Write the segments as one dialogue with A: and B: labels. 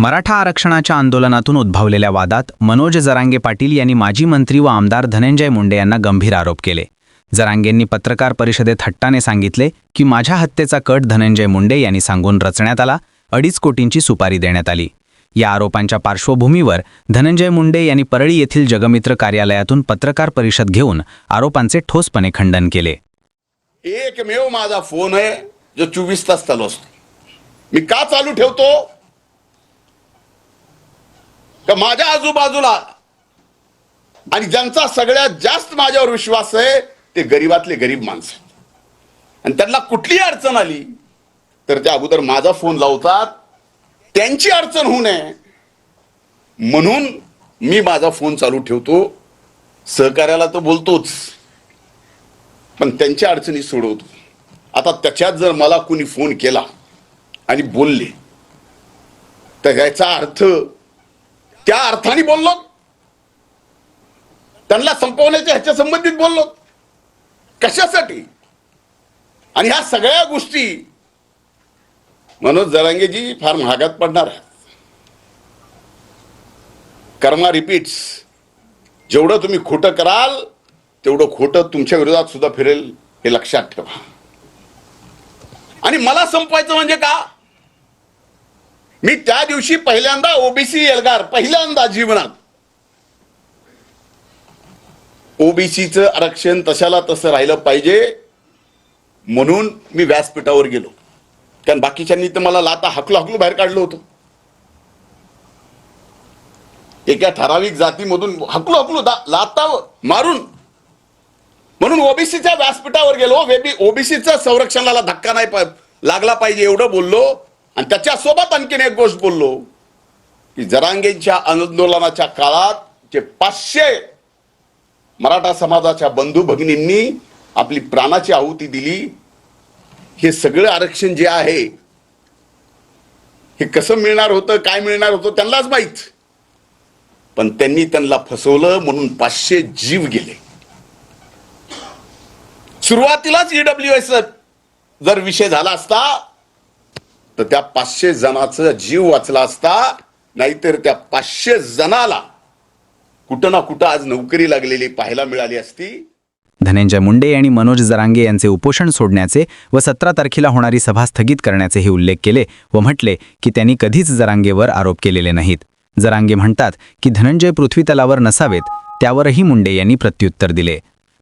A: मराठा आरक्षणाच्या आंदोलनातून उद्भवलेल्या वादात मनोज जरांगे पाटील यांनी माजी मंत्री व आमदार धनंजय मुंडे यांना गंभीर आरोप केले. जरांगेंनी पत्रकार परिषदेत हट्टाने सांगितले की माझ्या हत्येचा कट धनंजय मुंडे यांनी सांगून रचण्यात आला अडीच कोटींची सुपारी देण्यात आली. या आरोपांच्या पार्श्वभूमीवर धनंजय मुंडे यांनी परळी येथील जगमित्र कार्यालयातून पत्रकार परिषद घेऊन आरोपांचे ठोसपणे खंडन केले.
B: एकमेव माझा फोन आहे जो चोवीस तास चालू असतो. मी का चालू ठेवतो? का माझ्या आजूबाजूला? आणि ज्यांचा सगळ्यात जास्त माझ्यावर विश्वास आहे ते गरीबातले गरीब माणसं आणि त्यांना कुठलीही अडचण आली तर त्या अगोदर माझा फोन लावतात त्यांची अडचण होऊ नये. म्हणून मी माझा फोन चालू ठेवतो. सहकार्याला तर बोलतोच पण त्यांच्या अडचणी सोडवतो. आता त्याच्यात जर मला कुणी फोन केला आणि बोलले तर याचा अर्थ त्या अर्थाने बोललो. त्यांना संपवण्याच्या ह्याच्या संबंधित बोललो. कशासाठी? आणि ह्या सगळ्या गोष्टी मनोज जरांगेजी फार महागात पडणार आहेत. कर्मा रिपीट्स जेवढं तुम्ही खोटं कराल तेवढं खोटं तुमच्या विरोधात सुद्धा फिरेल हे लक्षात ठेवा. आणि मला संपवायचं म्हणजे का? मी त्या दिवशी पहिल्यांदा ओबीसी एल्गार पहिल्यांदा जीवनात. ओबीसीचं आरक्षण तशाला तसं राहिलं पाहिजे म्हणून मी व्यासपीठावर गेलो. कारण बाकीच्यांनी तर मला लाता हकलू हकलू बाहेर काढलं होतं. एका ठराविक जातीमधून हकलू हकलू लाता मारून. म्हणून ओबीसीच्या व्यासपीठावर गेलो. ओबीसीचा संरक्षणाला धक्का नाही पा- लागला पाहिजे एवढं बोललो. आणि त्याच्यासोबत आणखीन एक गोष्ट बोललो की जरांगेंच्या आंदोलनाच्या काळात जे पाचशे मराठा समाजाच्या बंधू भगिनींनी आपली प्राणाची आहुती दिली हे सगळं आरक्षण जे आहे हे कसं मिळणार होतं काय मिळणार होतं त्यांनाच माहीत. पण त्यांनी त्यांना फसवलं म्हणून पाचशे जीव गेले. सुरुवातीलाच ईडब्ल्यू एस जर विषय झाला असता तर त्या पाचशे जणाचा जीव वाचला असता नाहीतर त्या पाचशे जणाला कुठं ना कुठं आज नोकरी लागलेली पाहायला मिळाली असती.
A: धनंजय मुंडे यांनी मनोज जरांगे यांचे उपोषण सोडण्याचे व सतरा तारखेला होणारी सभा स्थगित करण्याचेही उल्लेख केले व म्हटले की त्यांनी कधीच जरांगेवर आरोप केलेले नाहीत. जरांगे म्हणतात की धनंजय पृथ्वीतलावर नसावेत त्यावरही मुंडे यांनी प्रत्युत्तर दिले.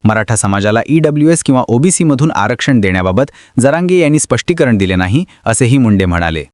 A: मराठा समाजाला ईडब्ल्यूएस किंवा ओबीसीमधून आरक्षण देण्याबाबत जरांगे यांनी स्पष्टीकरण दिले नाही असेही मुंडे म्हणाले.